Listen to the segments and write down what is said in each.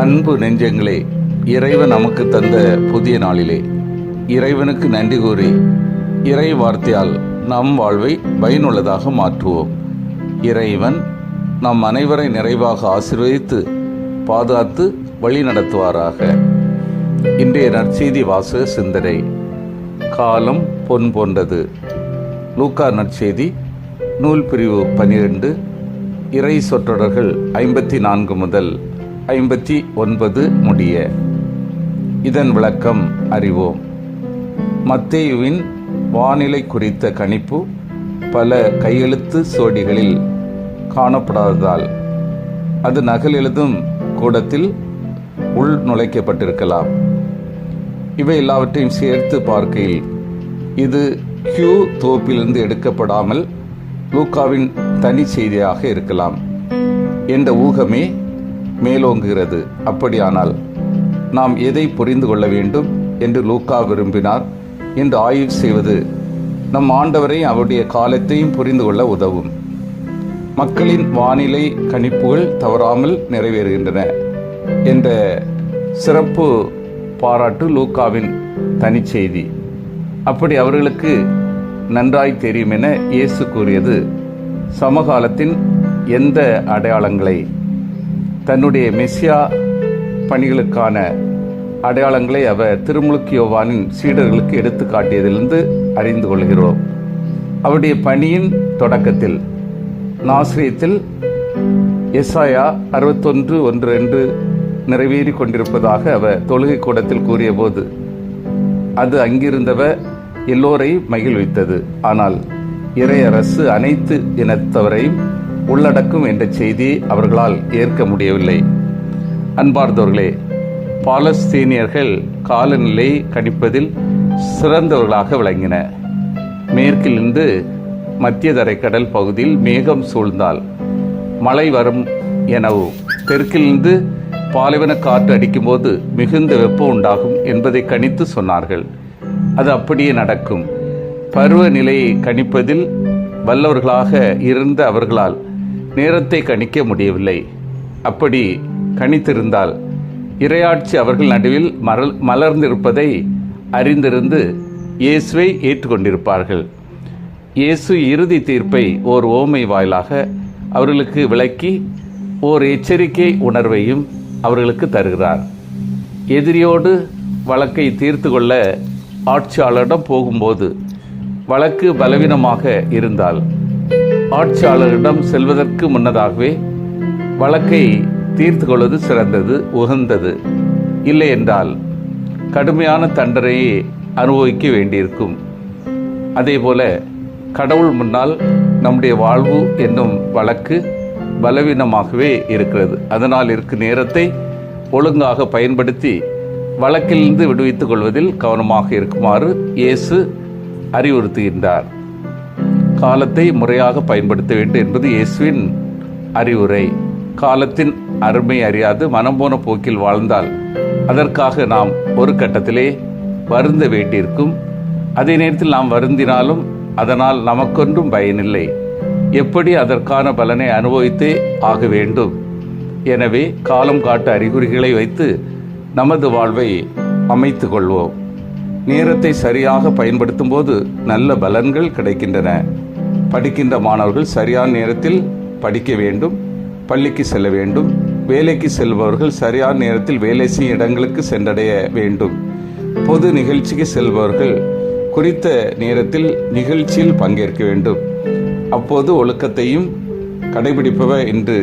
அன்பு நெஞ்சங்களே இறைவன் நமக்கு தந்த புதிய நாளிலே. இறைவனுக்கு நன்றி கூறி இறை வார்த்தையால் நம் வாழ்வை பயனுள்ளதாக மாற்றுவோம். இறைவன் நம் அனைவரை நிறைவாக ஆசீர்வதித்து பாதுகாத்து வழி நடத்துவாராக. இன்றைய நற்செய்தி வாசக சிந்தனை காலம் பொன் போன்றது. லூக்கா நற்செய்தி நூல் பிரிவு பனிரெண்டு இறை சொற்றொடர்கள் ஐம்பத்தி நான்கு முதல் ஐம்பத்தி ஒன்பது முடிய. இதன் விளக்கம் அறிவோம். மத்தேயுவின் வானிலை குறித்த கணிப்பு பல கையெழுத்து சோடிகளில் காணப்படாததால் அது நகல் எழுதும் கூடத்தில் உள் நுழைக்கப்பட்டிருக்கலாம். இவை எல்லாவற்றையும் சேர்த்து பார்க்கையில் இது கியூ தோப்பிலிருந்து எடுக்கப்படாமல் லூக்காவின் தனி செய்தியாக இருக்கலாம். என்ற ஊகமே மேலோங்குகிறது. அப்படியானால் நாம் எதை புரிந்து கொள்ள வேண்டும் என்று லூக்கா விரும்பினார். என்று ஆய்வு செய்வது நம் ஆண்டவரையும் அவருடைய காலத்தையும் புரிந்து கொள்ள உதவும். மக்களின் வானிலை கணிப்புகள் தவறாமல் நிறைவேறுகின்றன என்ற சிறப்பு பாராட்டு லூக்காவின் தனிச்செய்தி. அப்படி அவர்களுக்கு நன்றாய் தெரியும் என இயேசு கூறியது சமகாலத்தின் எந்த அடையாளங்களை தன்னுடைய மெஸ்ஸியா பணிகளுக்கான அடையாளங்களை அவர் திருமுழுக்கு யோவானின் சீடர்களுக்கு எடுத்து காட்டியதிலிருந்து அறிந்து கொள்கிறோம். அவருடைய பணியின் தொடக்கத்தில் நாசிரியத்தில் எஸ்ஆயா அறுபத்தொன்று ஒன்று என்று நிறைவேறி கொண்டிருப்பதாக அவர் தொழுகை கூடத்தில் கூறியபோது அது அங்கிருந்தவர் எல்லோரையும் மகிழ்வித்தது. ஆனால் இறையரசு அனைத்து இனத்தவரையும் உள்ளடக்கும் என்ற செய்தி அவர்களால் ஏற்க முடியவில்லை. அன்பார்ந்தவர்களே பாலஸ்தீனியர்கள் காலநிலை கணிப்பதில் சிறந்தவர்களாக விளங்கின. மேற்கிலிருந்து மத்திய தரைக்கடல் பகுதியில் மேகம் சூழ்ந்தால் மழை வரும் எனவும் தெற்கிலிருந்து பாலைவன காற்று அடிக்கும்போது மிகுந்த வெப்பம் உண்டாகும் என்பதை கணித்து சொன்னார்கள். அது அப்படியே நடக்கும். பருவநிலையை கணிப்பதில் வல்லவர்களாக இருந்த அவர்களால் நேரத்தை கணிக்க முடியவில்லை. அப்படி கணித்திருந்தால் இரையாட்சி அவர்கள் நடுவில் மரல் மலர்ந்திருப்பதை அறிந்திருந்து இயேசுவை ஏற்றுக்கொண்டிருப்பார்கள். இயேசு இறுதி தீர்ப்பை ஓர் ஓமை வாயிலாக அவர்களுக்கு விளக்கி ஓர் எச்சரிக்கை உணர்வையும் அவர்களுக்கு தருகிறார். எதிரியோடு வழக்கை தீர்த்து கொள்ள ஆட்சியாளரிடம் போகும்போது வழக்கு பலவீனமாக இருந்தால் ஆட்சியாளரிடம் செல்வதற்கு முன்னதாகவே வழக்கை தீர்த்து கொள்வது சிறந்தது உகந்தது. இல்லை என்றால் கடுமையான தண்டனையை அனுபவிக்க வேண்டியிருக்கும். அதேபோல கடவுள் முன்னால் நம்முடைய வாழ்வு என்னும் வழக்கு பலவீனமாகவே இருக்கிறது. அதனால் இருக்கும் நேரத்தை ஒழுங்காக பயன்படுத்தி வழக்கிலிருந்து விடுவித்துக் கொள்வதில் கவனமாக இருக்குமாறு இயேசு அறிவுறுத்துகின்றார். காலத்தை முறையாக பயன்படுத்த வேண்டும் என்பது இயேசுவின் அறிவுரை. காலத்தின் அருமை அறியாது மனம் போன போக்கில் வாழ்ந்தால் அதற்காக நாம் ஒரு கட்டத்திலே வருந்த வேண்டியிருக்கும். அதே நேரத்தில் நாம் வருந்தினாலும் அதனால் நமக்கொன்றும் பயனில்லை. எப்படி அதற்கான பலனை அனுபவித்தே ஆக வேண்டும்? எனவே காலம் காட்ட அறிகுறிகளை வைத்து நமது வாழ்வை அமைத்து கொள்வோம். நேரத்தை சரியாக பயன்படுத்தும் போது நல்ல பலன்கள் கிடைக்கின்றன. படிக்கின்ற மாணவர்கள் சரியான நேரத்தில் படிக்க வேண்டும் பள்ளிக்கு செல்ல வேண்டும் வேலைக்கு செல்பவர்கள் சரியான நேரத்தில் வேலை செய்யும் இடங்களுக்கு சென்றடைய வேண்டும். பொது நிகழ்ச்சிக்கு செல்பவர்கள் குறித்த நேரத்தில் நிகழ்ச்சியில் பங்கேற்க வேண்டும். அப்போது ஒழுக்கத்தையும் கடைபிடிப்பவர் என்று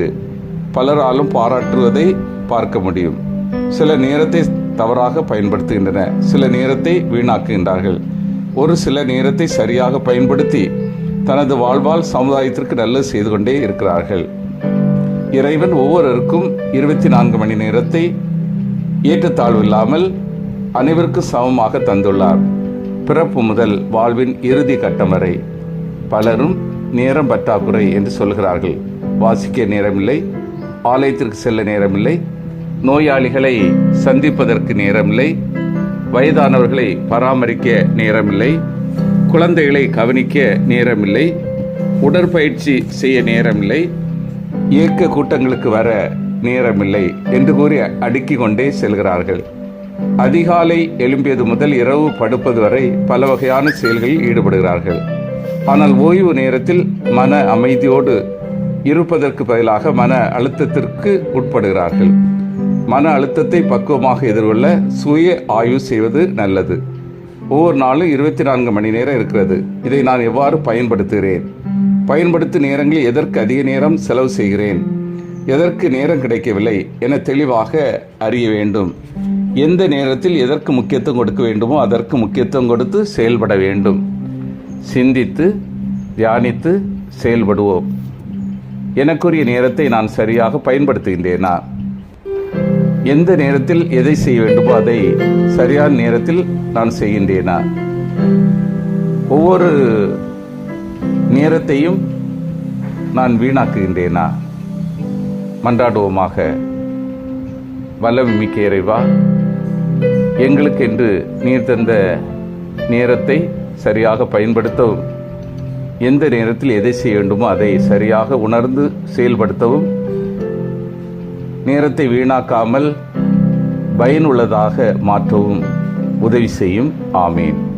பலராலும் பாராட்டுவதை பார்க்க முடியும். சில நேரத்தை தவறாக பயன்படுத்துகின்றன சில நேரத்தை வீணாக்குகின்றார்கள். ஒரு சில நேரத்தை சரியாக பயன்படுத்தி தனது வாழ்வால் சமுதாயத்திற்கு நல்லது செய்து கொண்டே இருக்கிறார்கள். இறைவன் ஒவ்வொருவருக்கும் இருபத்தி நான்கு மணி நேரத்தை ஏற்றத்தாழ்வு இல்லாமல் அனைவருக்கும் சமமாக தந்துள்ளார். பிறப்பு முதல் வாழ்வின் இறுதி கட்டம் வரை பலரும் நேரம் பற்றாக்குறை என்று சொல்கிறார்கள். வாசிக்க நேரமில்லை ஆலயத்திற்கு செல்ல நேரமில்லை நோயாளிகளை சந்திப்பதற்கு நேரமில்லை வயதானவர்களை பராமரிக்க நேரமில்லை குழந்தைகளை கவனிக்க நேரமில்லை உடற்பயிற்சி செய்ய நேரமில்லை இயக்க கூட்டங்களுக்கு வர நேரமில்லை என்று கூறி அடுக்கிக் கொண்டே செல்கிறார்கள். அதிகாலை எழும்பியது முதல் இரவு படுப்பது வரை பல வகையான செயல்களில் ஈடுபடுகிறார்கள். ஆனால் ஓய்வு நேரத்தில் மன அமைதியோடு இருப்பதற்கு பதிலாக மன அழுத்தத்திற்கு உட்படுகிறார்கள். மன அழுத்தத்தை பக்குவமாக எதிர்கொள்ள சுய ஆய்வு செய்வது நல்லது. ஒவ்வொரு நாளும் இருபத்தி நான்கு மணி நேரம் இருக்கிறது. இதை நான் எவ்வாறு பயன்படுத்துகிறேன்? பயன்படுத்தும் நேரங்களில் எதற்கு அதிக நேரம் செலவு செய்கிறேன்? எதற்கு நேரம் கிடைக்கவில்லை என தெளிவாக அறிய வேண்டும். எந்த நேரத்தில் எதற்கு முக்கியத்துவம் கொடுக்க வேண்டுமோ அதற்கு முக்கியத்துவம் கொடுத்து செயல்பட வேண்டும். சிந்தித்து தியானித்து செயல்படுவோம். எனக்குரிய நேரத்தை நான் சரியாக பயன்படுத்துகின்றேனா? எந்த நேரத்தில் எதை செய்ய வேண்டுமோ அதை சரியான நேரத்தில் நான் செய்கின்றேனா? ஒவ்வொரு நேரத்தையும் நான் வீணாக்குகின்றேனா? மன்றாடுவோமாக. வல்லம் மிக்க இறைவா எங்களுக்கென்று நீர் தந்த நேரத்தை சரியாக பயன்படுத்தவும் எந்த நேரத்தில் எதை செய்ய வேண்டுமோ அதை சரியாக உணர்ந்து செயல்படுத்தவும் நேரத்தை வீணாக்காமல் பயனுள்ளதாக மாற்றவும் உதவி செய்யும். ஆமீன்.